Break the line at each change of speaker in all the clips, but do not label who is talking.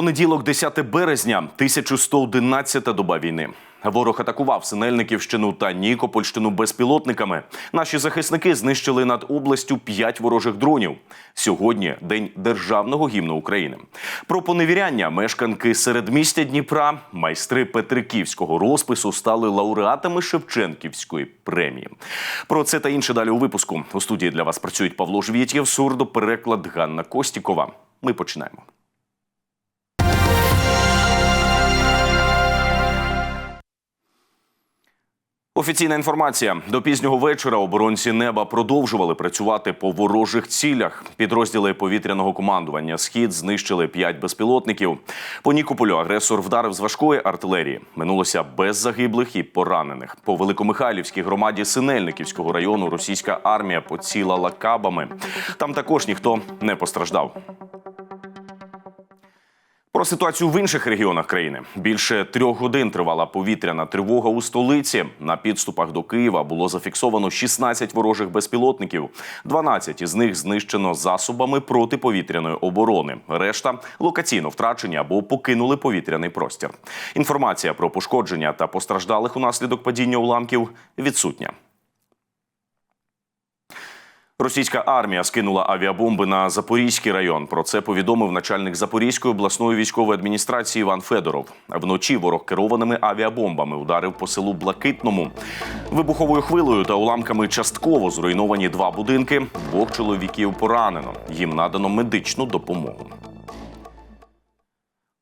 Понеділок, 10 березня, 1111 доба війни. Ворог атакував Синельниківщину та Нікопольщину безпілотниками. Наші захисники знищили над областю п'ять ворожих дронів. Сьогодні день державного гімну України. Про поневіряння мешканки середмістя Дніпра, майстри Петриківського розпису стали лауреатами Шевченківської премії. Про це та інше далі у випуску. У студії для вас працюють Павло Жвєтєв, сурдопереклад Ганна Костікова. Ми починаємо. Офіційна інформація до пізнього вечора оборонці неба продовжували працювати по ворожих цілях. Підрозділи повітряного командування Схід знищили п'ять безпілотників. По Нікополю агресор вдарив з важкої артилерії. Минулося без загиблих і поранених. По Великомихайлівській громаді Синельниківського району російська армія поцілала кабами. Там також ніхто не постраждав. Про ситуацію в інших регіонах країни більше трьох годин тривала повітряна тривога у столиці. На підступах до Києва було зафіксовано 16 ворожих безпілотників. 12 із них знищено засобами протиповітряної оборони. Решта локаційно втрачені або покинули повітряний простір. Інформація про пошкодження та постраждалих унаслідок падіння уламків відсутня. Російська армія скинула авіабомби на Запорізький район. Про це повідомив начальник Запорізької обласної військової адміністрації Іван Федоров. Вночі ворог керованими авіабомбами ударив по селу Блакитному. Вибуховою хвилею та уламками частково зруйновані два будинки. Двох чоловіків поранено. Їм надано медичну допомогу.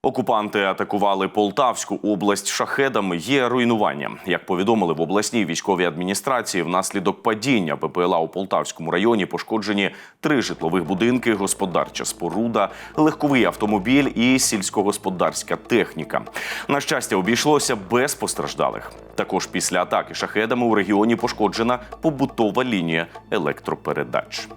Окупанти атакували Полтавську область шахедами. Є руйнування. Як повідомили в обласній військовій адміністрації, внаслідок падіння ППЛА у Полтавському районі пошкоджені три житлових будинки, господарча споруда, легковий автомобіль і сільськогосподарська техніка. На щастя, обійшлося без постраждалих. Також після атаки шахедами у регіоні пошкоджена побутова лінія електропередач.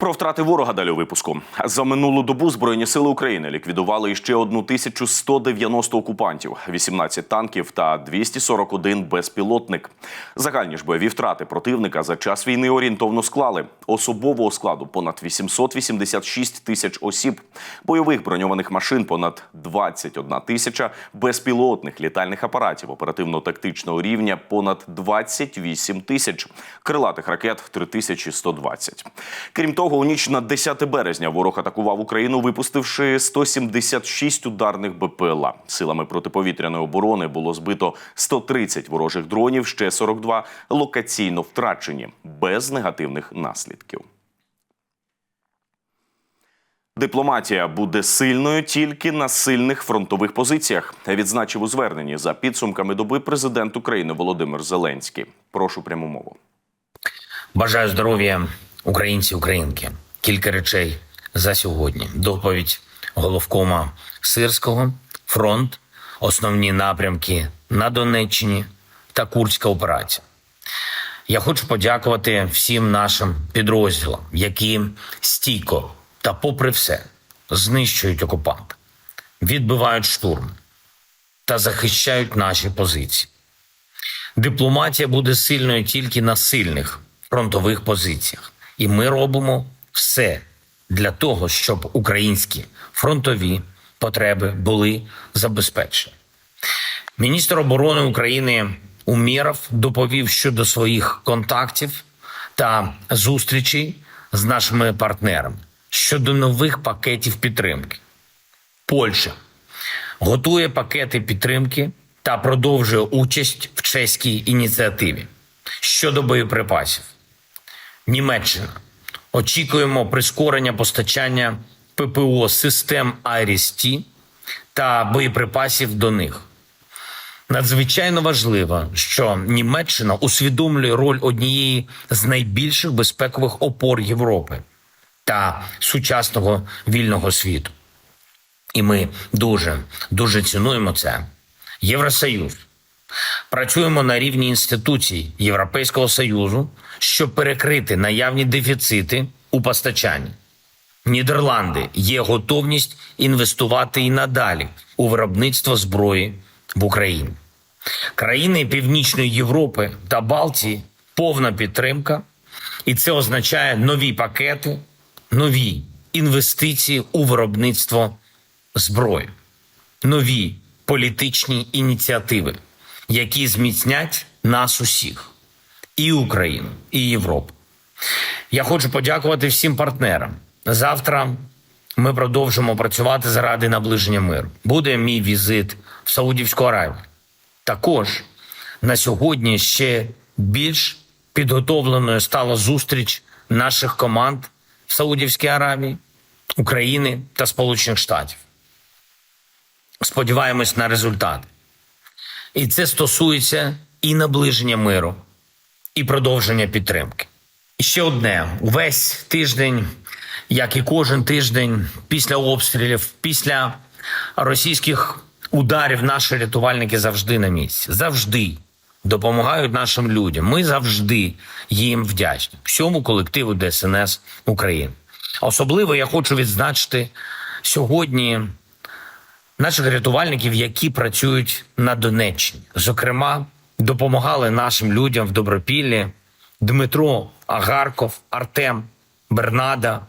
Про втрати ворога далі у випуску. За минулу добу Збройні сили України ліквідували ще 1190 окупантів, 18 танків та 241 безпілотник. Загальні ж бойові втрати противника за час війни орієнтовно склали особового складу понад 886 тисяч осіб, бойових броньованих машин понад 21 тисяча, безпілотних літальних апаратів оперативно-тактичного рівня понад 28 тисяч, крилатих ракет 3120. Крім того, у ніч на 10 березня ворог атакував Україну, випустивши 176 ударних БПЛА. Силами протиповітряної оборони було збито 130 ворожих дронів, ще 42 локаційно втрачені без негативних наслідків. Дипломатія буде сильною тільки на сильних фронтових позиціях. Відзначив у зверненні за підсумками доби президент України Володимир Зеленський. Прошу пряму мову.
Бажаю здоров'я українці, українки. Кілька речей за сьогодні. Доповідь головкома Сирського, фронт, основні напрямки на Донеччині та Курська операція. Я хочу подякувати всім нашим підрозділам, які стійко та, попри все, знищують окупанта, відбивають штурм та захищають наші позиції. Дипломатія буде сильною тільки на сильних фронтових позиціях. І ми робимо все для того, щоб українські фронтові потреби були забезпечені. Міністр оборони України Умєров доповів щодо своїх контактів та зустрічей з нашими партнерами щодо нових пакетів підтримки. Польща готує пакети підтримки та продовжує участь в чеській ініціативі щодо боєприпасів. Німеччина. Очікуємо прискорення постачання ППО систем IRIS-T та боєприпасів до них. Надзвичайно важливо, що Німеччина усвідомлює роль однієї з найбільших безпекових опор Європи та сучасного вільного світу. І ми дуже дуже цінуємо це. Євросоюз. Працюємо на рівні інституцій Європейського союзу, щоб перекрити наявні дефіцити у постачанні. Нідерланди є готовність інвестувати і надалі у виробництво зброї в Україні. Країни Північної Європи та Балтії повна підтримка І це означає нові пакети, нові інвестиції у виробництво зброї, нові політичні ініціативи, які зміцнять нас усіх, і Україну, і Європу. Я хочу подякувати всім партнерам. Завтра ми продовжимо працювати заради наближення миру. Буде мій візит в Саудівську Аравію. Також на сьогодні ще більш підготовленою стала зустріч наших команд в Саудівській Аравії, України та Сполучених Штатів. Сподіваємось на результат. І це стосується і наближення миру, і продовження підтримки. І ще одне: увесь тиждень, як і кожен тиждень, після обстрілів, після російських ударів, наші рятувальники завжди на місці. Завжди допомагають нашим людям. Ми завжди їм вдячні. Всьому колективу ДСНС України. Особливо я хочу відзначити сьогодні наших рятувальників, які працюють на Донеччині. Зокрема, допомагали нашим людям в Добропіллі Дмитро Агарков, Артем Бернада,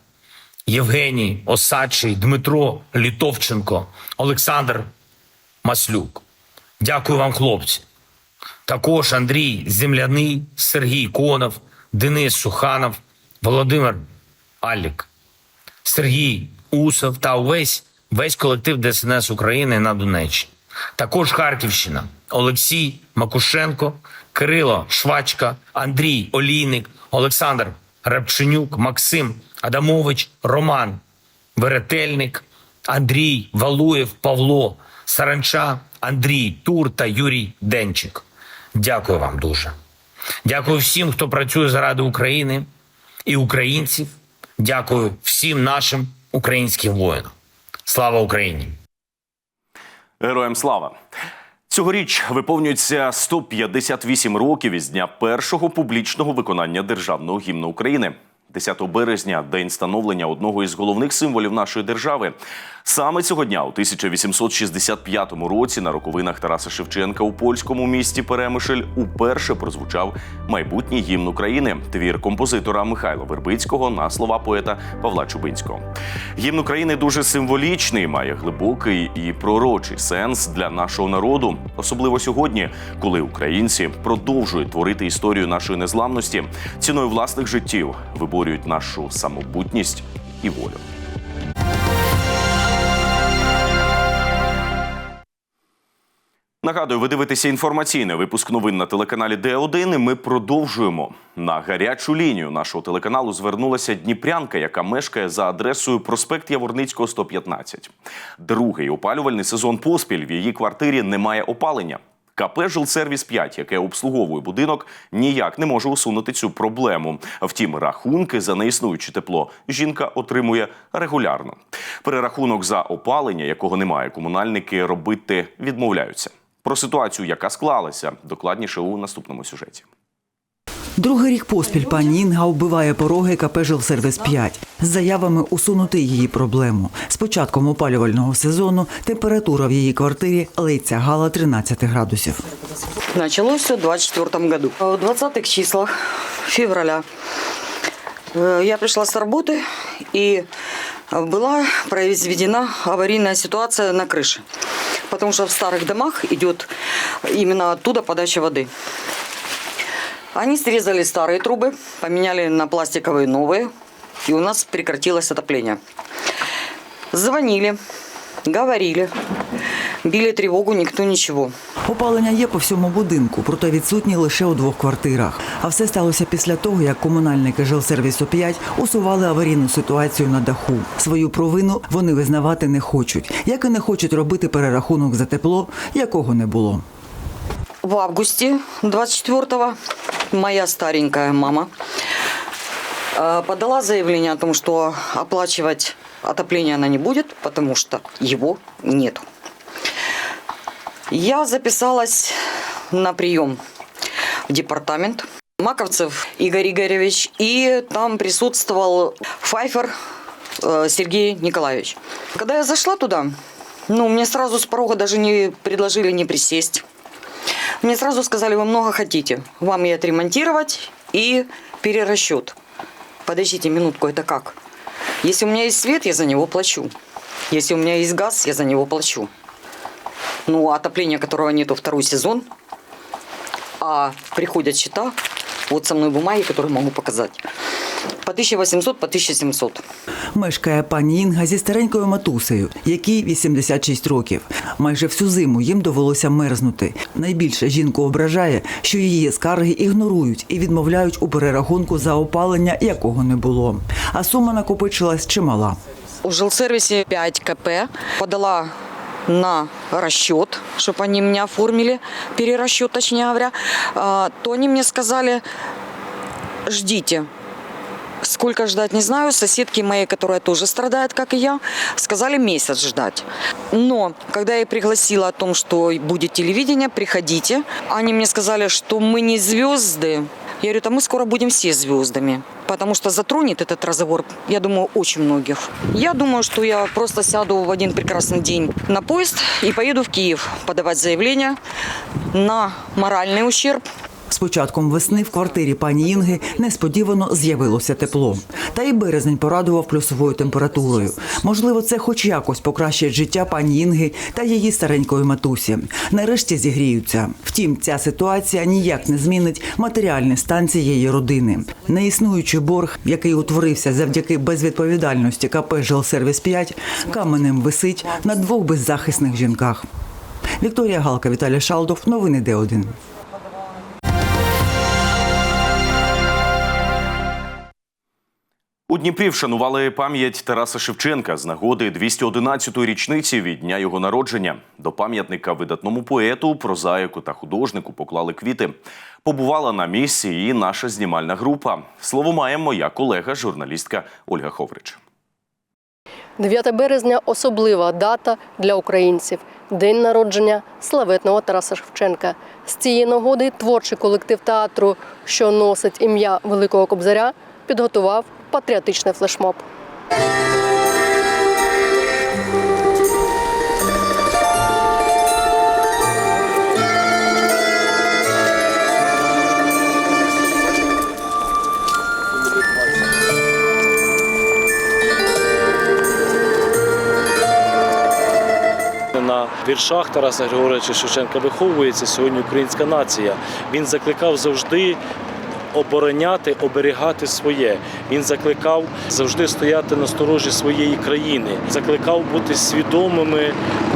Євгеній Осадчий, Дмитро Літовченко, Олександр Маслюк. Дякую вам, хлопці. Також Андрій Земляний, Сергій Конов, Денис Суханов, Володимир Алік. Сергій Усов та увесь весь колектив ДСНС України на Донеччині. Також Харківщина, Олексій Макушенко, Кирило Швачка, Андрій Олійник, Олександр Рябченюк, Максим Адамович, Роман Веретельник, Андрій Валуєв, Павло Саранча, Андрій Тур та Юрій Денчик. Дякую вам дуже. Дякую всім, хто працює заради України і українців. Дякую всім нашим українським воїнам. Слава Україні!
Героям слава! Цьогоріч виповнюється 158 років із дня першого публічного виконання державного гімну України. 10 березня день становлення одного із головних символів нашої держави. Саме цього дня, у 1865 році, на роковинах Тараса Шевченка у польському місті Перемишль уперше прозвучав майбутній гімн України, твір композитора Михайла Вербицького на слова поета Павла Чубинського. Гімн України дуже символічний, має глибокий і пророчий сенс для нашого народу, особливо сьогодні, коли українці продовжують творити історію нашої незламності, ціною власних життів виборюють нашу самобутність і волю. Нагадую, ви дивитеся інформаційний випуск новин на телеканалі Д1. І Ми продовжуємо на гарячу лінію нашого телеканалу. Звернулася Дніпрянка, яка мешкає за адресою проспект Яворницького, 115. Другий опалювальний сезон поспіль в її квартирі немає опалення. КП «Жилсервіс 5», яке обслуговує будинок, ніяк не може усунути цю проблему. Втім, рахунки за неіснуюче тепло жінка отримує регулярно. Перерахунок за опалення, якого немає, комунальники робити відмовляються. Про ситуацію, яка склалася, докладніше у наступному сюжеті.
Другий рік поспіль пані Інга вбиває пороги КП «Жилсервіс 5» з заявами усунути її проблему. З початком опалювального сезону температура в її квартирі ледь сягала 13 градусів.
Началось все в 24 году. В 20-х числах февраля э, я пришла с работы и была произведена аварийная ситуация на крыше. Потому что в старых домах идет именно оттуда подача воды. Они срезали старые трубы, поменяли на пластиковые новые, и у нас прекратилось отопление. Звонили, говорили, били тревогу, никто ничего.
Опалення є по всьому будинку, проте відсутні лише у двох квартирах. А все сталося після того, як комунальники жилсервісу 5 усували аварійну ситуацію на даху. Свою провину вони визнавати не хочуть, як і не хочуть робити перерахунок за тепло, якого не було.
В августе 24-го моя старенькая мама подала заявление о том, что оплачивать отопление она не будет, потому что его нет. Я записалась на прием в департамент. Маковцев Игорь Игоревич, и там присутствовал Файфер э, Сергей Николаевич. Когда я зашла туда, ну, мне сразу с порога даже не предложили не присесть. Мне сразу сказали, вы много хотите. Вам и отремонтировать, и перерасчет. Подождите минутку, это как? Если у меня есть свет, я за него плачу. Если у меня есть газ, я за него плачу. Ну, отопления, которого нету второй сезон, а приходят счета, вот со мной бумаги, которые могу показать. По 1800, по 1700.
Мешкає пані Інга зі старенькою матусею, якій 86 років. Майже всю зиму їм довелося мерзнути. Найбільше жінку ображає, що її скарги ігнорують і відмовляють у перерахунку за опалення, якого не було. А сума накопичилась чимала.
В жилсервисе 5 КП подала на расчет, чтобы они мне оформили, перерасчет, точнее говоря, А, то они мне сказали, ждите. Сколько ждать, не знаю. Соседки мои, которая тоже страдает, как и я, сказали месяц ждать. Но когда я пригласила о том, что будет телевидение, приходите, они мне сказали, что мы не звезды. Я говорю, да мы скоро будем все звездами. Потому что затронет этот разговор, я думаю, очень многих. Я думаю, что я просто сяду в один прекрасный день на поезд и поеду в Киев подавать заявление на моральный ущерб
з початком весни в квартирі пані Інги несподівано з'явилося тепло. Та й березень порадував плюсовою температурою. Можливо, це хоч якось покращить життя пані Інги та її старенької матусі. Нарешті зігріються. Втім, ця ситуація ніяк не змінить матеріальний стан цієї родини. Неіснуючий борг, який утворився завдяки безвідповідальності КП «Жилсервіс 5 каменем висить на двох беззахисних жінках. Вікторія Галка, Віталій Шалдов. Новини Д1.
У Дніпрі вшанували пам'ять Тараса Шевченка з нагоди 211-ї річниці від дня його народження. До пам'ятника видатному поету, прозаїку та художнику поклали квіти. Побувала на місці і наша знімальна група. Слово має моя колега, журналістка Ольга Ховрич.
9 березня особлива дата для українців день народження славетного Тараса Шевченка. З цієї нагоди творчий колектив театру, що носить ім'я Великого Кобзаря, підготував патріотичний флешмоб.
На віршах Тараса Григоровича Шевченка виховується сьогодні українська нація. Він закликав завжди обороняти, оберігати своє. Він закликав завжди стояти на сторожі своєї країни, закликав бути свідомими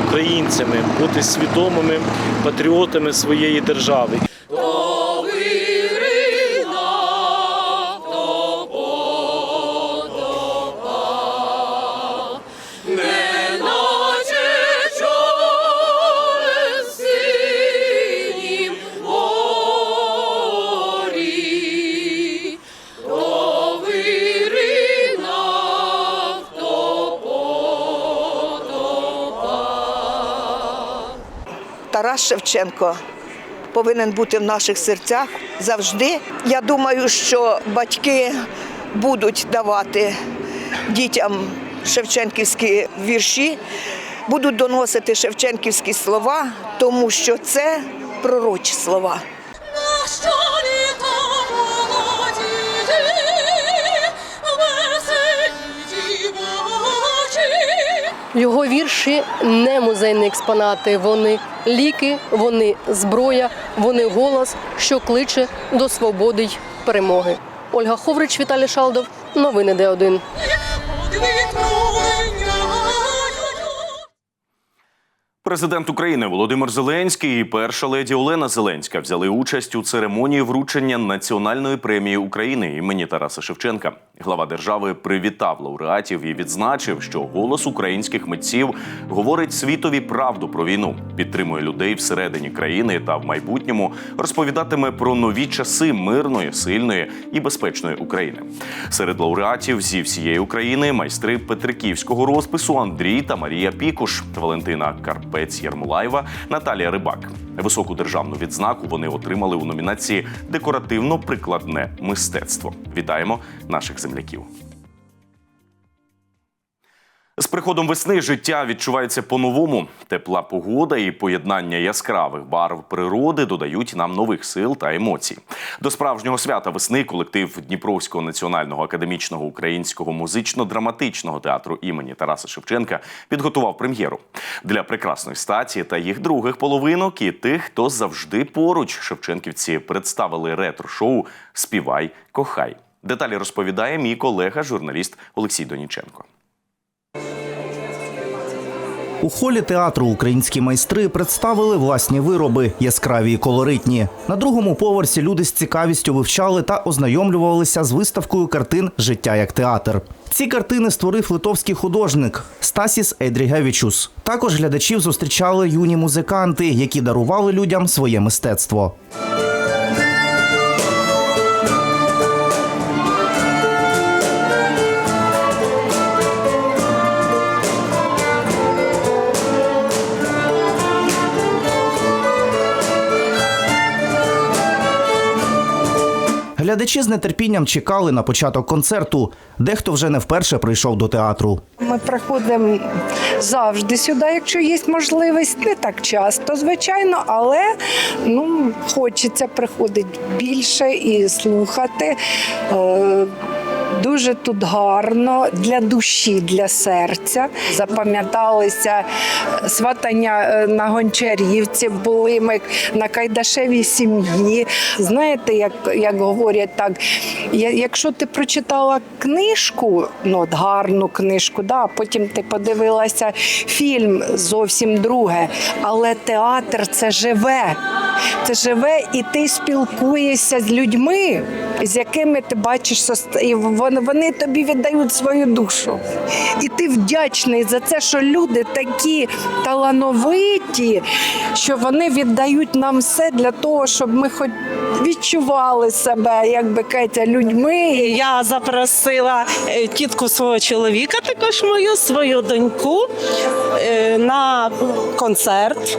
українцями, бути свідомими патріотами своєї держави.
Шевченко повинен бути в наших серцях завжди. Я думаю, що батьки будуть давати дітям шевченківські вірші, будуть доносити шевченківські слова, тому що це пророчі слова.
Його вірші не музейні експонати. Вони ліки, вони зброя, вони голос, що кличе до свободи й перемоги. Ольга Ховрич, Віталій Шалдов. Новини Д1.
Президент України Володимир Зеленський і перша леді Олена Зеленська взяли участь у церемонії вручення національної премії України імені Тараса Шевченка. Глава держави привітав лауреатів і відзначив, що голос українських митців говорить світові правду про війну, підтримує людей всередині країни та в майбутньому розповідатиме про нові часи мирної, сильної і безпечної України. Серед лауреатів зі всієї України майстри Петриківського розпису Андрій та Марія Пікуш, Валентина Карпець Єрмолаєва, Наталія Рибак. Високу державну відзнаку вони отримали у номінації Декоративно-прикладне мистецтво. Вітаємо наших земляків. З приходом весни життя відчувається по-новому. Тепла погода і поєднання яскравих барв природи додають нам нових сил та емоцій. До справжнього свята весни колектив Дніпровського національного академічного українського музично-драматичного театру імені Тараса Шевченка підготував прем'єру для прекрасної статі та їх других половинок і тих, хто завжди поруч. Шевченківці представили ретро-шоу Співай, кохай. Деталі розповідає мій колега, журналіст Олексій Доніченко.
У холі театру українські майстри представили власні вироби, яскраві і колоритні. На другому поверсі люди з цікавістю вивчали та ознайомлювалися з виставкою картин Життя як театр. Ці картини створив литовський художник Стасіс Едрігевічус. Також глядачів зустрічали юні музиканти, які дарували людям своє мистецтво. Глядачі з нетерпінням чекали на початок концерту. Дехто вже не вперше прийшов до театру.
Ми приходимо завжди сюди, якщо є можливість. Не так часто, звичайно, але ну, хочеться приходити більше і слухати. Е, Дуже тут гарно для душі, для серця. Запам'яталися сватання е, на Гончарівці, були ми на Кайдашевій сім'ї. Знаєте, як, як говорять так, якщо ти прочитала книжку, ну от гарну книжку, да, потім ти подивилася фільм зовсім друге. Але театр це живе. Це живе, і ти спілкуєшся з людьми, з якими ти бачиш і вони, вони тобі віддають свою душу. І ти вдячний за це, що люди такі талановиті, що вони віддають нам все для того, щоб ми хоч відчували себе, як би кажеться, людьми.
Я запросила е, тітку свого чоловіка, також мою свою доньку е, на концерт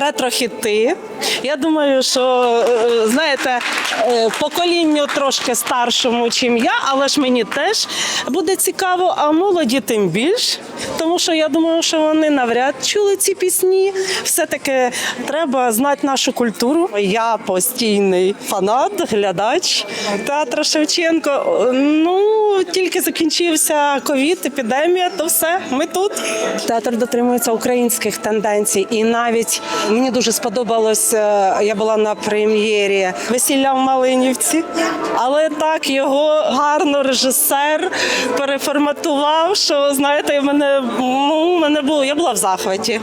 ретро-хіти. Я думаю, що е, знаєте, поколінню трошки старшому, чим я, але ж мені теж буде цікаво, а молоді тим більш. Тому що я думаю, що вони навряд чули ці пісні. Все-таки треба знати нашу культуру. Я постійний фанат, глядач театру Шевченко. Ну тільки закінчився ковід, епідемія, то все. Ми тут. Театр дотримується українських тенденцій, і навіть мені дуже сподобалось. е, Я була на прем'єрі весілля в Малинівці, але так його гарно режисер переформатував. Що знаєте, мене ну мене було. Я була в захваті.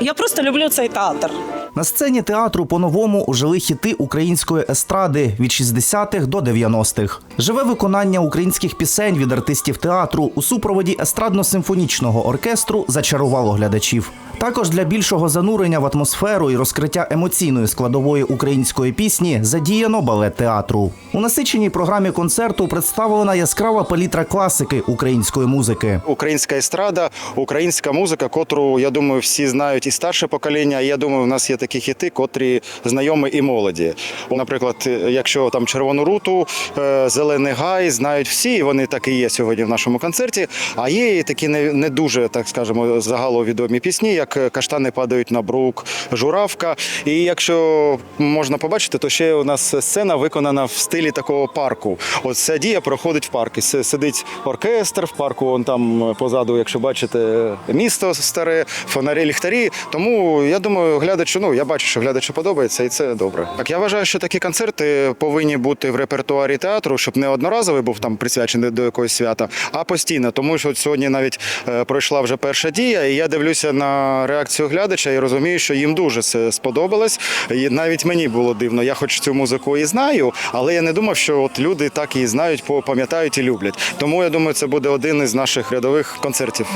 Я просто люблю цей театр.
На сцені театру по-новому ожили хіти української естради від 60-х до 90-х. Живе виконання українських пісень від артистів театру у супроводі естрадно-симфонічного оркестру зачарувало глядачів. Також для більшого занурення в атмосферу і розкриття емоційної складової української пісні задіяно балет театру. У насиченій програмі концерту представлена яскрава палітра класики української музики.
Українська естрада, українська музика, котру я думаю, всі знають і старше покоління. Я думаю, у нас є такі хіти, котрі знайомі і молоді. Наприклад, якщо там червону руту, е, зелений гай знають всі, вони так і є сьогодні в нашому концерті. А є і такі не, не дуже, так скажемо, загаловідомі пісні, як Каштани падають на брук, журавка. І якщо можна побачити, то ще у нас сцена виконана в стилі такого парку. От ця дія проходить в парку. Сидить оркестр в парку, он там позаду, якщо бачите, місто старе, фонарі, ліхтарі. Тому я думаю, глядачу, ну я бачу, що глядачу подобається, і це добре. Так я вважаю, що такі концерти повинні бути в репертуарі театру, щоб не одноразовий був там присвячений до якогось свята, а постійно. Тому що сьогодні навіть е, пройшла вже перша дія, і я дивлюся на реакцію глядача і розумію, що їм дуже це сподобалось. І навіть мені було дивно. Я хоч цю музику і знаю, але я не думав, що от люди так її знають, пам'ятають і люблять. Тому я думаю, це буде один із наших рядових концертів.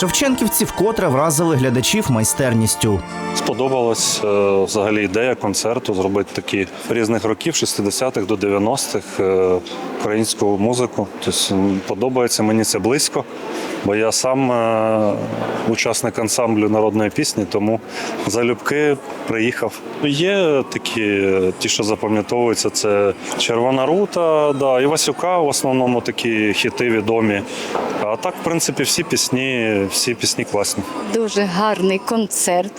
Шевченківці вкотре вразили глядачів майстерністю.
сподобалась е, взагалі ідея концерту зробити такі різних років, 60-х до 90-х, е, українську музику. Тобто подобається мені це близько, бо я сам е, учасник ансамблю народної пісні, тому залюбки приїхав. Є такі, ті, що запам'ятовуються, це Червона рута, да, і Васюка в основному такі хіти відомі. А так, в принципі, всі пісні, всі пісні класні.
Дуже гарний концерт,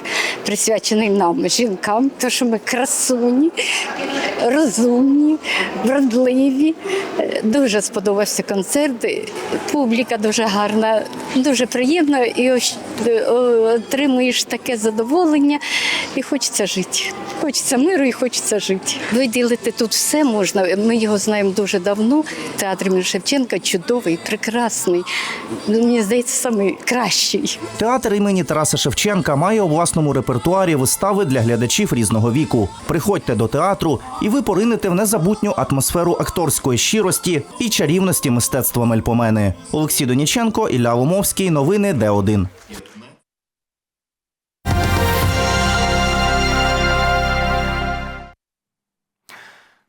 присвячений нам, жінкам, тому що ми красуні, розумні, вродливі. Дуже сподобався концерт. Публіка дуже гарна, дуже приємно і е, отримуєш таке задоволення і хочеться жити. Хочеться миру і хочеться жити. Виділити тут все можна. Ми його знаємо дуже давно. Театр імені Шевченка чудовий, прекрасний. Мені здається, найкращий.
Театр імені Тараса Шевченка має у власному репертуарі вистави для глядачів різного віку. Приходьте до театру, і ви поринете в незабутню атмосферу акторської щирості і чарівності мистецтва Мельпомени. Олексій Доніченко, Ілля Ломовський. Новини Д1.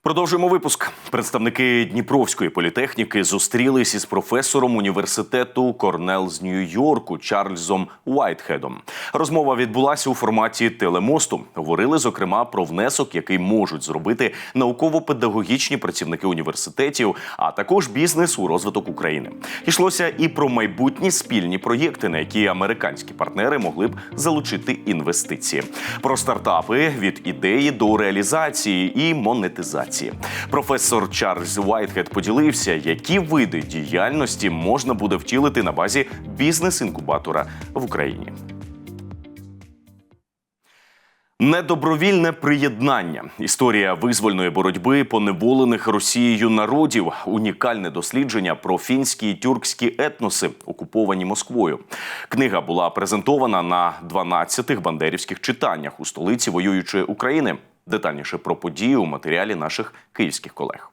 Продовжуємо випуск. Представники Дніпровської політехніки зустрілись із професором університету Корнел з Нью-Йорку Чарльзом Уайтхедом. Розмова відбулася у форматі телемосту. Говорили зокрема про внесок, який можуть зробити науково-педагогічні працівники університетів, а також бізнес у розвиток України. Йшлося і про майбутні спільні проєкти, на які американські партнери могли б залучити інвестиції. Про стартапи від ідеї до реалізації і монетизації. Професор Чарльз Уайтхед поділився, які види діяльності можна буде втілити на базі бізнес-інкубатора в Україні. Недобровільне приєднання. Історія визвольної боротьби поневолених Росією народів. Унікальне дослідження про фінські і тюркські етноси, окуповані Москвою. Книга була презентована на 12-х бандерівських читаннях у столиці воюючої України. Детальніше про події у матеріалі наших київських колег.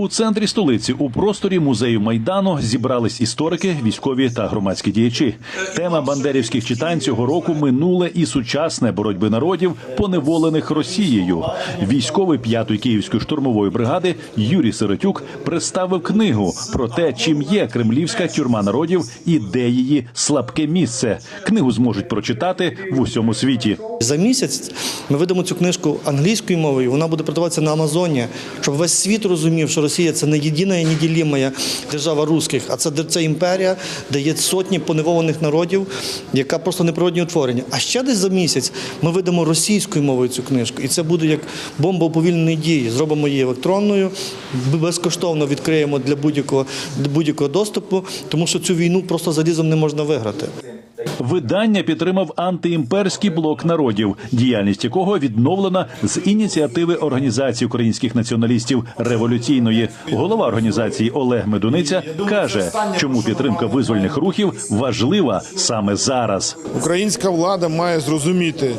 У центрі столиці у просторі музею майдану зібрались історики, військові та громадські діячі. Тема бандерівських читань цього року минуле і сучасне боротьби народів, поневолених Росією. Військовий п'ятої київської штурмової бригади Юрій Сиротюк представив книгу про те, чим є кремлівська тюрма народів і де її слабке місце. Книгу зможуть прочитати в усьому світі.
За місяць ми видамо цю книжку англійською мовою. Вона буде продаватися на Амазоні, щоб весь світ розумів, що Росія це не єдина і неділіма держава русських, а це, це імперія, де є сотні поневолених народів, яка просто неприродні утворення. А ще десь за місяць ми видамо російською мовою цю книжку, і це буде як бомба уповільненої дії. Зробимо її електронною, безкоштовно відкриємо для будь-якого будь-якого доступу, тому що цю війну просто залізом не можна виграти.
Видання підтримав антиімперський блок народів, діяльність якого відновлена з ініціативи організації українських націоналістів революційної. Голова організації Олег Медуниця каже, чому підтримка визвольних рухів важлива саме зараз.
Українська влада має зрозуміти,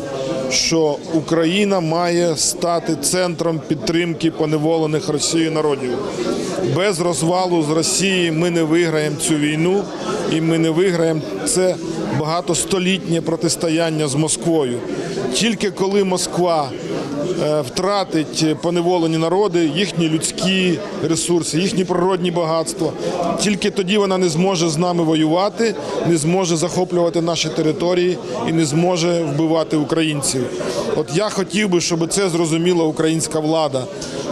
що Україна має стати центром підтримки поневолених Росією народів. Без розвалу з Росії ми не виграємо цю війну, і ми не виграємо це багатостолітнє протистояння з Москвою. Тільки коли Москва втратить поневолені народи, їхні людські ресурси, їхні природні багатства, тільки тоді вона не зможе з нами воювати, не зможе захоплювати наші території і не зможе вбивати українців. От я хотів би, щоб це зрозуміла українська влада,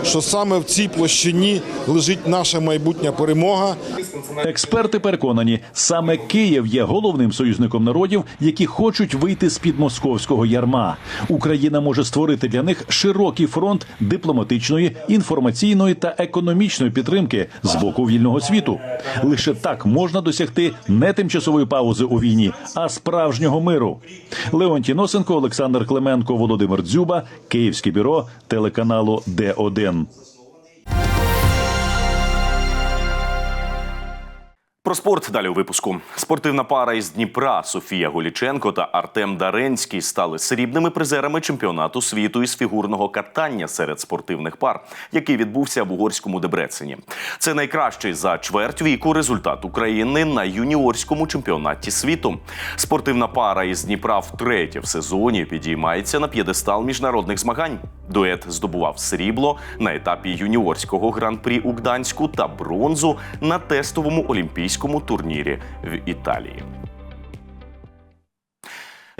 що саме в цій площині лежить наша майбутня перемога.
Експерти переконані, саме Київ є головним союзником народів, які хочуть вийти з під московського ярма. Україна може створити для них широкий фронт дипломатичної, інформаційної та економічної підтримки з боку вільного світу. Лише так можна досягти не тимчасової паузи у війні, а справжнього миру. Леонтій Носенко, Олександр Клименко, Володимир Дзюба, Київське бюро телеканалу Д1.
Про спорт далі у випуску. Спортивна пара із Дніпра Софія Голіченко та Артем Даренський стали срібними призерами чемпіонату світу із фігурного катання серед спортивних пар, який відбувся в угорському Дебрецені. Це найкращий за чверть віку результат України на юніорському чемпіонаті світу. Спортивна пара із Дніпра втретє в сезоні підіймається на п'єдестал міжнародних змагань. Дует здобував срібло на етапі юніорського гран-прі у Гданську та бронзу на тестовому олімпійському турнірі в Італії.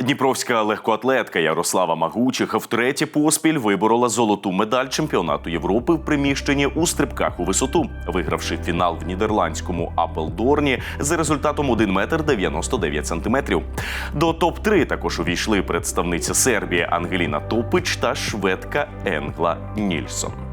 Дніпровська легкоатлетка Ярослава Магучих втретє поспіль виборола золоту медаль чемпіонату Європи в приміщенні у стрибках у висоту, вигравши фінал в нідерландському Апелдорні за результатом 1 метр 99 сантиметрів. До топ-3 також увійшли представниця Сербії Ангеліна Топич та шведка Енгла Нільсон.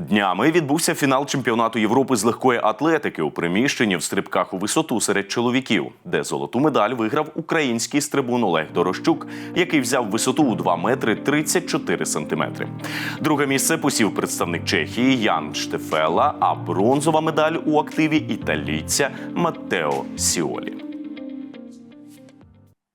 Днями відбувся фінал чемпіонату Європи з легкої атлетики у приміщенні в стрибках у висоту серед чоловіків, де золоту медаль виграв український стрибун Олег Дорощук, який взяв висоту у 2 метри 34 сантиметри. Друге місце посів представник Чехії Ян Штефела, а бронзова медаль у активі італійця Маттео Сіолі.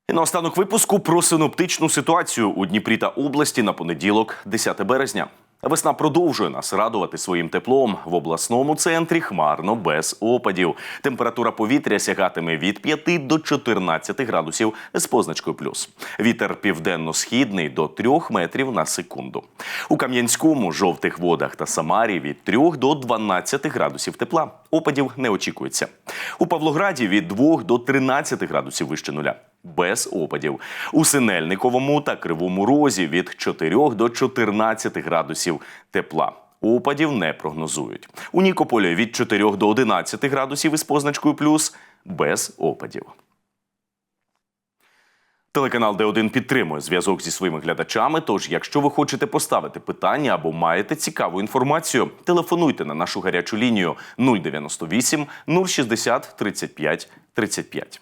І наостанок випуску про синоптичну ситуацію у Дніпрі та області на понеділок, 10 березня. Весна продовжує нас радувати своїм теплом. В обласному центрі хмарно без опадів. Температура повітря сягатиме від 5 до 14 градусів з позначкою плюс. Вітер південно-східний до 3 метрів на секунду. У Кам'янському, жовтих водах та Самарі від 3 до 12 градусів тепла. Опадів не очікується. У Павлограді від 2 до 13 градусів вище нуля без опадів. У Синельниковому та Кривому Розі від 4 до 14 градусів тепла. Опадів не прогнозують. У Нікополі від 4 до 11 градусів із позначкою плюс без опадів. Телеканал Д1 підтримує зв'язок зі своїми глядачами. Тож, якщо ви хочете поставити питання або маєте цікаву інформацію, телефонуйте на нашу гарячу лінію 098 060 35 35.